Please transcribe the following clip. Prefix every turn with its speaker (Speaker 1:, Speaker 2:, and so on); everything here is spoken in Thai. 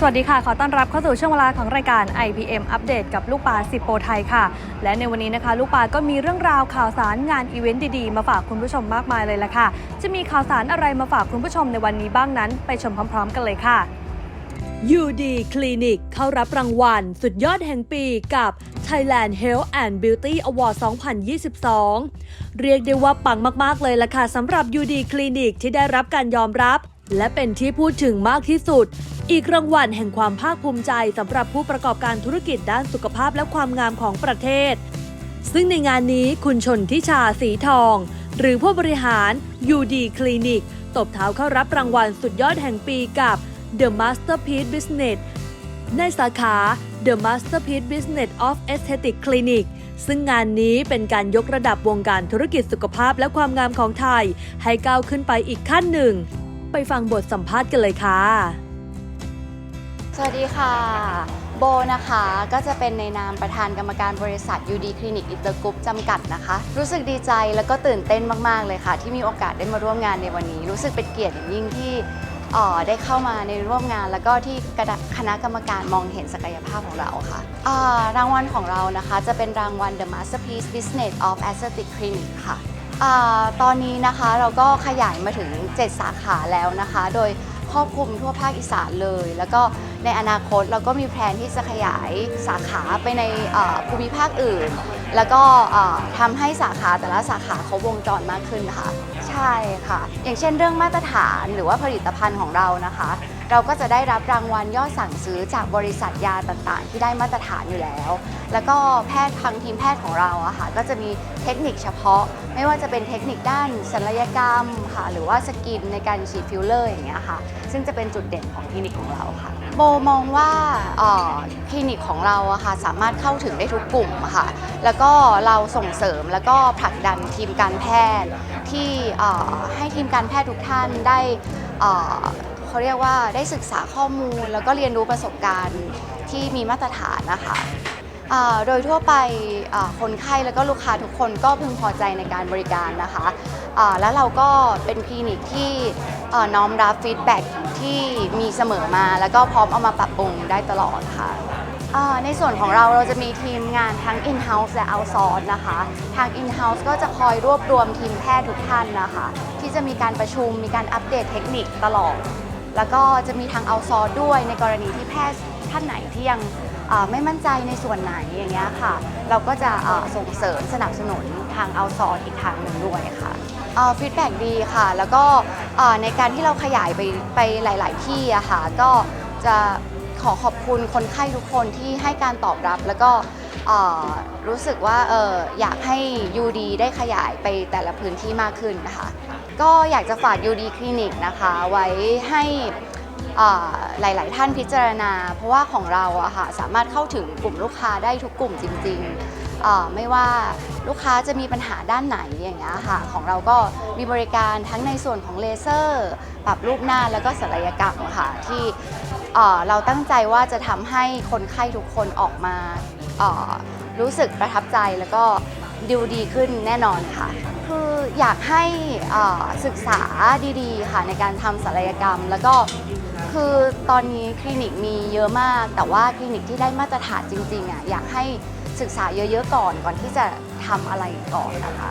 Speaker 1: สวัสดีค่ะ ขอต้อนรับเข้าสู่ช่วงเวลาของรายการ IPM อัปเดตกับลูกปลาสิบโปรไทยค่ะ และในวันนี้นะคะ ลูกปลาก็มีเรื่องราวข่าวสารงานอีเวนต์ดีๆ มาฝากคุณผู้ชมมากมายเลยละค่ะ จะมีข่าวสารอะไรมาฝากคุณผู้ชมในวันนี้บ้างนั้น ไปชมพร้อม ๆ กันเลยค่ะ UD Clinic เข้ารับรางวัล สุดยอดแห่งปีกับ Thailand Health and Beauty Award 2022 เรียกได้ว่าปังมากๆเลยล่ะค่ะสำหรับ UD Clinic ที่ได้รับการยอมรับ และเป็นที่พูดถึงมากที่สุด อีกรางวัลแห่งความภาคภูมิใจสำหรับผู้ประกอบการธุรกิจด้านสุขภาพและความงามของประเทศ ซึ่งในงานนี้คุณชนทิชาสีทอง หรือผู้บริหาร UD Clinic ตบเท้าเข้ารับรางวัลสุดยอดแห่งปีกับ The Masterpiece Business ในสาขา The Masterpiece Business of Aesthetic Clinic ซึ่งงานนี้เป็นการยกระดับวงการธุรกิจสุขภาพและความงามของไทย ให้ก้าวขึ้นไปอีกขั้นหนึ่ง ไปฟังบทสัมภาษณ์กันเลยค่ะ
Speaker 2: สวัสดีค่ะ โบนะคะก็จะเป็นในนามประธานกรรมการบริษัท UD Clinic i n t e r Group จำกัดนะคะ รู้สึกดีใจแล้วก็ตื่นเต้นมาก ๆ เลยค่ะ ที่มีโอกาสได้มาร่วมงานในวันนี้ รู้สึกเป็นเกียรติอย่างยิ่งที่อ่อได้เข้ามาในร่วมงาน แล้วก็ที่คณะกรรมการมองเห็นศักยภาพของเราค่ะารางวัลของเรานะคะจะเป็นรางวัล The Masterpiece Business of Aesthetic Clinic ค่ะ อาตอนนี้นะคะเราก็ขยายมาถึง 7 สาขาแล้วนะคะ โดยครอบคลุมทั่วภาคอีสานเลย แล้วก็ในอนาคตเราก็มีแผนที่จะขยายสาขาไปในอ่อภูมิภาคอื่น แล้วก็อ่อทำให้สาขาแต่ละสาขาเขาวงจรมากขึ้นค่ะ ใช่ค่ะ อย่างเช่นเรื่องมาตรฐานหรือว่าผลิตภัณฑ์ของเรานะคะ เราก็จะได้รับรางวัลยอดสั่งซื้อจากบริษัทยาต่างๆ ที่ได้มาตรฐานอยู่แล้ว แล้วก็แพทย์ทางทีมแพทย์ของเราอะค่ะก็จะมีเทคนิคเฉพาะ ไม่ว่าจะเป็นเทคนิคด้านศัลยกรรมค่ะหรือว่าสกินในการฉีดฟิลเลอร์อย่างเงี้ยค่ะซึ่งจะเป็นจุดเด่นของคลินิกของเราค่ะโบมองว่าเอ่อคลินิกของเราอะค่ะสามารถเข้าถึงได้ทุกกลุ่มค่ะแล้วก็เราส่งเสริมแล้วก็ผลักดันทีมการแพทย์ที่ให้ทีมการแพทย์ทุกท่านได้ เขาเรียกว่าได้ศึกษาข้อมูล แล้วก็เรียนรู้ประสบการณ์ที่มีมาตรฐานนะคะโดยทั่วไปคนไข้แล้วก็ลูกค้าทุกคนก็พึงพอใจในการบริการนะคะแล้วเราก็เป็นคลินิกที่น้อมรับฟีดแบ็กที่มีเสมอมา แล้วก็พร้อมเอามาปรับปรุงได้ตลอดค่ะในส่วนของเราเราจะมีทีมงานทั้ง in-house และ outsource นะคะ ทาง in-house ก็จะคอยรวบรวมทีมแพทย์ทุกท่านนะคะ ที่จะมีการประชุมมีการอัปเดตเทคนิคตลอด แล้วก็จะมีทาง outsource ด้วยในกรณีที่แพทย์ท่านไหนที่ยังไม่มั่นใจในส่วนไหนอย่างเงี้ยค่ะ เราก็จะส่งเสริมสนับสนุนทางเอาซอร์อีกทางหนึ่งด้วยค่ะฟีดแบ็ดีค่ะ แล้วก็ในการที่เราขยายไปไปหลาย ๆ ที่อะค่ะ ก็จะขอขอบคุณคนไข้ทุกคนที่ให้การตอบรับแล้วก็ รู้สึกว่าเอออยากให้ UD ได้ขยายไปแต่ละพื้นที่มากขึ้นนะคะ ก็อยากจะฝาก UD คลินิกนะคะไว้ให้อ่าหลาย ๆ ท่านพิจารณา เพราะว่าของเราอะค่ะสามารถเข้าถึงกลุ่มลูกค้าได้ทุกกลุ่มจริงๆอ่าไม่ว่าลูกค้าจะมีปัญหาด้านไหนอย่างเงี้ยค่ะ ของเราก็มีบริการทั้งในส่วนของเลเซอร์ ปรับรูปหน้าแล้วก็ศัลยกรรมค่ะที่อ่าเราตั้งใจว่าจะทำให้คนไข้ทุกคนออกมาอ่า รู้สึกประทับใจแล้วก็ดูดีขึ้นแน่นอนค่ะ คืออยากให้ศึกษาดีๆ ค่ะในการทำศัลยกรรม แล้วก็คือตอนนี้คลินิกมีเยอะมาก แต่ว่าคลินิกที่ได้มาตรฐานจริงๆอะอยากให้ศึกษาเยอะๆก่อนก่อนที่จะทำอะไรก่อนนะคะ